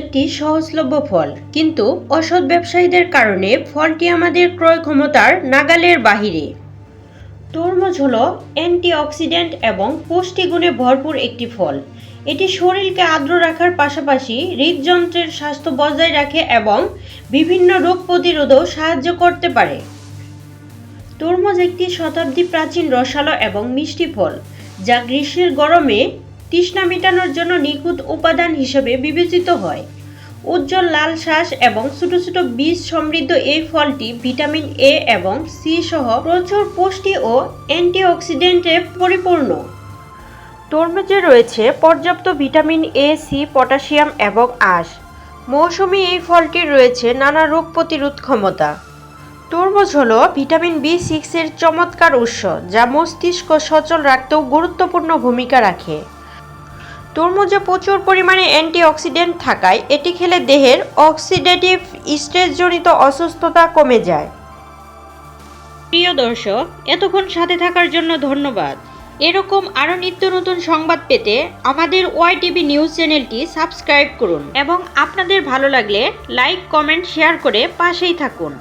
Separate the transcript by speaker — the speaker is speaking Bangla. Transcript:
Speaker 1: একটি সহজলভ্য ফল, কিন্তু অসৎ ব্যবসায়ীদের কারণে ফলটি আমাদের ক্রয় ক্ষমতার নাগালের বাহিরে। তরমুজ হলো অ্যান্টিঅক্সিডেন্ট এবং পুষ্টিগুণে ভরপুর একটি ফল। এটি শরীরকে আর্দ্র রাখার পাশাপাশি হৃদযন্ত্রের স্বাস্থ্য বজায় রাখে এবং বিভিন্ন রোগ প্রতিরোধেও সাহায্য করতে পারে। তরমুজ একটি শতাব্দী প্রাচীন রসালো এবং মিষ্টি ফল, যা গ্রীষ্মের গরমে তৃষ্ণা মেটানোর জন্য নিখুঁত উপাদান হিসেবে বিবেচিত হয়। উজ্জ্বল লাল শ্বাস এবং ছোট ছোট বীজ সমৃদ্ধ এই ফলটি ভিটামিন এ এবং সি সহ প্রচুর পুষ্টি ও অ্যান্টিঅক্সিডেন্টে পরিপূর্ণ। তরমুজে রয়েছে পর্যাপ্ত ভিটামিন এ সি পটাশিয়াম এবং আঁশ। মৌসুমি এই ফলটির রয়েছে নানা রোগ প্রতিরোধ ক্ষমতা। তরমুজ হলো ভিটামিন বি সিক্সের চমৎকার উৎস, যা মস্তিষ্ক সচল রাখতেও গুরুত্বপূর্ণ ভূমিকা রাখে। তরমুজে প্রচুর পরিমাণে অ্যান্টিঅক্সিডেন্ট থাকায় এটি খেলে দেহের অক্সিডেটিভ স্ট্রেসজনিত অসুস্থতা কমে যায়। প্রিয় দর্শক, এতক্ষণ সাথে থাকার জন্য ধন্যবাদ। এরকম আরও নিত্য নতুন সংবাদ পেতে আমাদের ওয়াই টিভি নিউজ চ্যানেলটি সাবস্ক্রাইব করুন এবং আপনাদের ভালো লাগলে লাইক, কমেন্ট, শেয়ার করে পাশেই থাকুন।